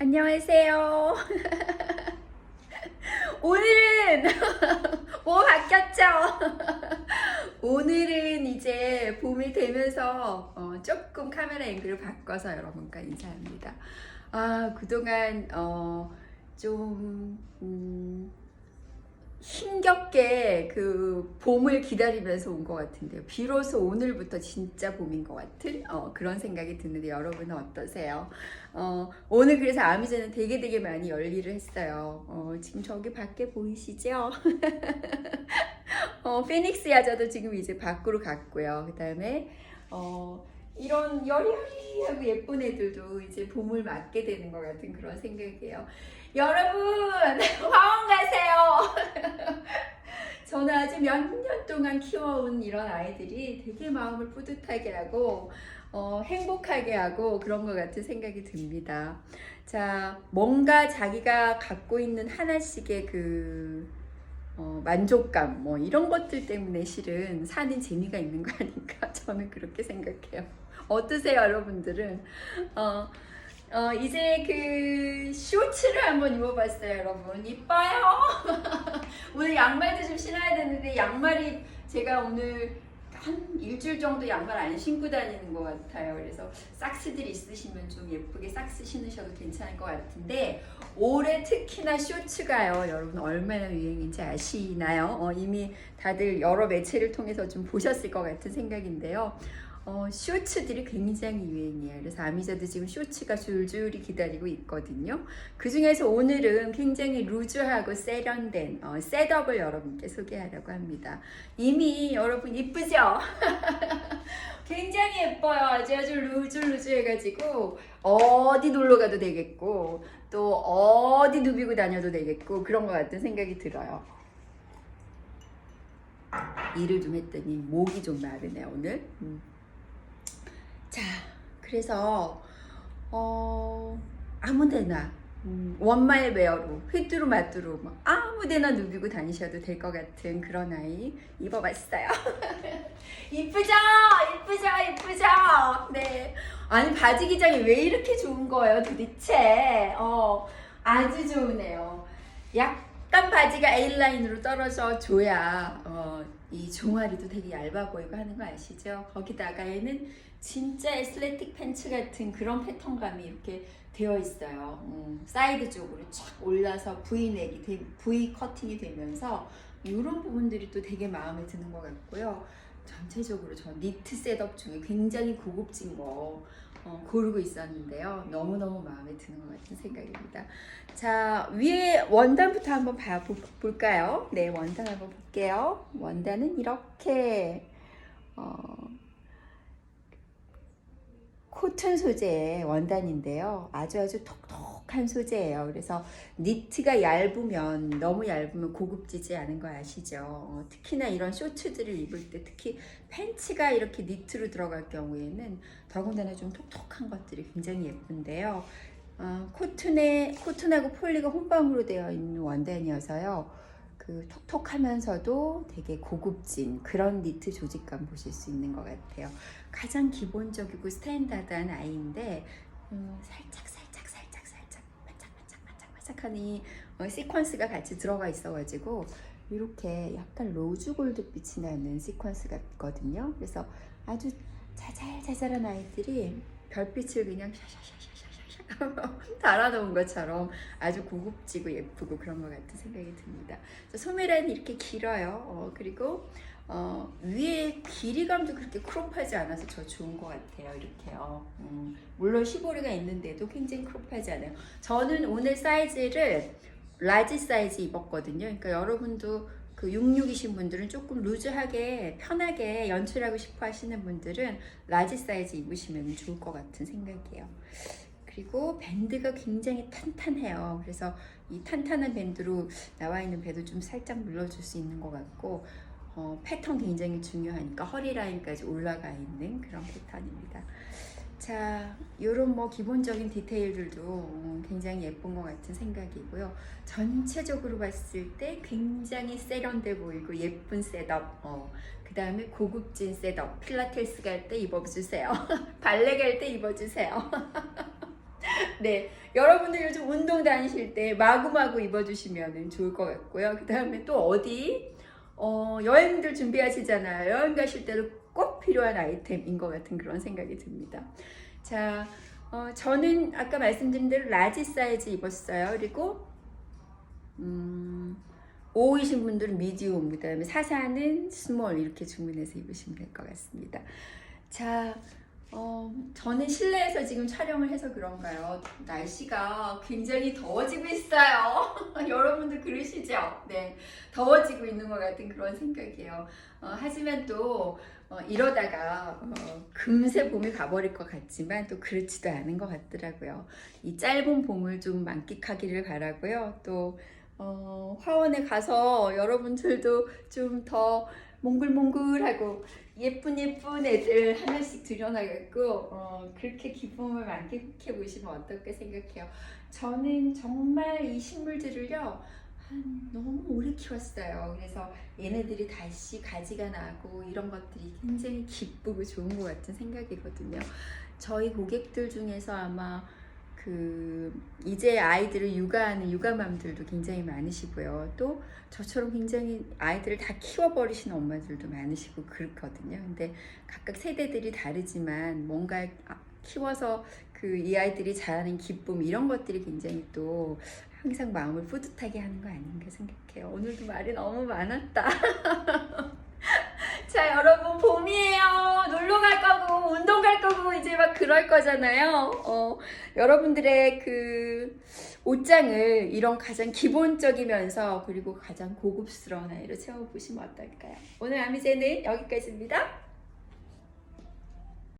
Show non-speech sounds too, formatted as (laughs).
안녕하세요. (laughs) 오늘은 (laughs) 뭐 바뀌었죠? (laughs) 오늘은 이제 봄이 되면서 어, 조금 카메라 앵글을 바꿔서 여러분과 인사합니다. 아 그동안 어, 좀 음, 힘겹게 그 봄을 기다리면서 온 것 같은데요. 비로소 오늘부터 진짜 봄인 것 같은 어, 그런 생각이 드는데 여러분은 어떠세요? 어, 오늘 그래서 아미제는 되게 되게 많이 열일을 했어요. 어, 지금 저기 밖에 보이시죠? (laughs) 어, 피닉스 야자도 지금 이제 밖으로 갔고요. 그 다음에 어, 이런 여리여리하고 예쁜 애들도 이제 봄을 맞게 되는 것 같은 그런 생각이에요. 여러분 (laughs) 화원 가세요. (laughs) 저는 아주 몇 년 동안 키워온 이런 아이들이 되게 마음을 뿌듯하게 하고 어, 행복하게 하고 그런 것 같은 생각이 듭니다. 자, 뭔가 자기가 갖고 있는 하나씩의 그 어, 만족감 뭐 이런 것들 때문에 실은 사는 재미가 있는 거 아닌가 (laughs) 저는 그렇게 생각해요. 어떠세요, 여러분들은? 어, 어, 이제 그 쇼츠를 한번 입어봤어요, 여러분. 이뻐요. (laughs) 오늘 양말도 좀 신어야 되는데 양말이 제가 오늘 한 일주일 정도 양말 안 신고 다니는 것 같아요. 그래서 삭스들 있으시면 좀 예쁘게 삭스 신으셔도 괜찮을 것 같은데 올해 특히나 쇼츠가요. 여러분 얼마나 유행인지 아시나요? 어, 이미 다들 여러 매체를 통해서 좀 보셨을 것 같은 생각인데요. 어, 쇼츠들이 굉장히 유행이에요. 그래서 아미자도 지금 쇼츠가 줄줄이 기다리고 있거든요. 그 중에서 오늘은 굉장히 루즈하고 세련된 어, 셋업을 여러분께 소개하려고 합니다. 이미 여러분 이쁘죠? (laughs) 굉장히 예뻐요. 아주 아주 루즈 루즈 해가지고 어디 놀러 가도 되겠고 또 어디 누비고 다녀도 되겠고 그런 것 같은 생각이 들어요. 일을 좀 했더니 목이 좀 마르네 오늘. 음. 자, 그래서 어 아무데나 음, 원마일 웨어로 휘뚜루 마뚜루 뭐 아무데나 누비고 다니셔도 될 것 같은 그런 아이 입어봤어요. (laughs) 이쁘죠? 이쁘죠? 이쁘죠? 네. 아니 바지 기장이 왜 이렇게 좋은 거예요 도대체? 어 아주 좋으네요. 약 간 바지가 A 라인으로 떨어져 줘야 어, 이 종아리도 되게 얇아 보이고 하는 거 아시죠? 거기다가 얘는 진짜 에슬레틱 팬츠 같은 그런 패턴감이 이렇게 되어 있어요. 음, 사이드 쪽으로 쫙 올라서 V넥이 되, V 커팅이 되면서 이런 부분들이 또 되게 마음에 드는 것 같고요. 전체적으로 저 니트 셋업 중에 굉장히 고급진 거 어, 고르고 있었는데요. 너무너무 마음에 드는 것 같은 생각입니다. 자, 위에 원단부터 한번 봐, 보, 볼까요? 네, 원단 한번 볼게요. 원단은 이렇게, 어, 코튼 소재의 원단인데요. 아주 아주 톡톡 한 소재예요. 그래서 니트가 얇으면 너무 얇으면 고급지지 않은 거 아시죠? 어, 특히나 이런 쇼츠들을 입을 때 특히 팬츠가 이렇게 니트로 들어갈 경우에는 더군다나 좀 톡톡한 것들이 굉장히 예쁜데요. 어, 코튼에 코튼하고 폴리가 혼방으로 되어 있는 원단이어서요. 그 톡톡하면서도 되게 고급진 그런 니트 조직감 보실 수 있는 것 같아요. 가장 기본적이고 스탠다드한 아이인데 음, 살짝 반짝한 이 어, 시퀀스가 같이 들어가 있어가지고 이렇게 약간 로즈 골드빛이 나는 시퀀스 같거든요. 그래서 아주 자잘자잘한 아이들이 별빛을 그냥 샤샤샤샤샤 (laughs) 달아놓은 것처럼 아주 고급지고 예쁘고 그런 것 같은 생각이 듭니다. 소매란이 이렇게 길어요. 어, 그리고 어, 위에 길이감도 그렇게 크롭하지 않아서 저 좋은 것 같아요. 이렇게요. 음, 물론 시보리가 있는데도 굉장히 크롭하지 않아요. 저는 오늘 사이즈를 라지 사이즈 입었거든요. 그러니까 여러분도 그 66이신 분들은 조금 루즈하게 편하게 연출하고 싶어 하시는 분들은 라지 사이즈 입으시면 좋을 것 같은 생각이에요. 그리고 밴드가 굉장히 탄탄해요. 그래서 이 탄탄한 밴드로 나와 있는 배도 좀 살짝 눌러줄 수 있는 것 같고 어, 패턴 굉장히 중요하니까 허리 라인까지 올라가 있는 그런 패턴입니다. 자, 이런 뭐 기본적인 디테일들도 어, 굉장히 예쁜 것 같은 생각이고요. 전체적으로 봤을 때 굉장히 세련돼 보이고 예쁜 셋업. 어, 그 다음에 고급진 셋업. 필라테스 갈 때 입어주세요. (laughs) 발레 갈 때 입어주세요. (laughs) 네, 여러분들 요즘 운동 다니실 때 마구마구 입어주시면 좋을 것 같고요. 그 다음에 또 어디 어, 여행들 준비하시잖아요. 여행 가실 때도 꼭 필요한 아이템인 것 같은 그런 생각이 듭니다. 자, 어, 저는 아까 말씀드린 대로 라지 사이즈 입었어요. 그리고 음, 5이신 분들은 미디움, 그 다음에 사사는 스몰 이렇게 주문해서 입으시면 될 것 같습니다. 자, 어, 저는 실내에서 지금 촬영을 해서 그런가요? 날씨가 굉장히 더워지고 있어요. (laughs) 여러분도 그러시죠? 네, 더워지고 있는 것 같은 그런 생각이에요. 어, 하지만 또 어, 이러다가 어, 금세 봄이 가버릴 것 같지만 또 그렇지도 않은 것 같더라고요. 이 짧은 봄을 좀 만끽하기를 바라고요. 또 어, 화원에 가서 여러분들도 좀더 몽글몽글하고 예쁜 예쁜 애들 하나씩 들여놔갖고 어, 그렇게 기쁨을 만끽해 보시면 어떨까 생각해요. 저는 정말 이 식물들을요 한 너무 오래 키웠어요. 그래서 얘네들이 다시 가지가 나고 이런 것들이 굉장히 기쁘고 좋은 것 같은 생각이거든요. 저희 고객들 중에서 아마 그 이제 아이들을 육아하는 육아맘들도 굉장히 많으시고요. 또 저처럼 굉장히 아이들을 다 키워버리시는 엄마들도 많으시고 그렇거든요. 근데 각각 세대들이 다르지만 뭔가 아, 키워서 그 이 아이들이 자라는 기쁨 이런 것들이 굉장히 또 항상 마음을 뿌듯하게 하는 거 아닌가 생각해요. 오늘도 말이 너무 많았다. (laughs) 자, 여러분 봄이에요. 놀러 갈 거고 운동 갈 거고 이제 막 그럴 거잖아요. 어, 여러분들의 그 옷장을 이런 가장 기본적이면서 그리고 가장 고급스러운 아이로 채워보시면 어떨까요? 오늘 아미제는 여기까지입니다.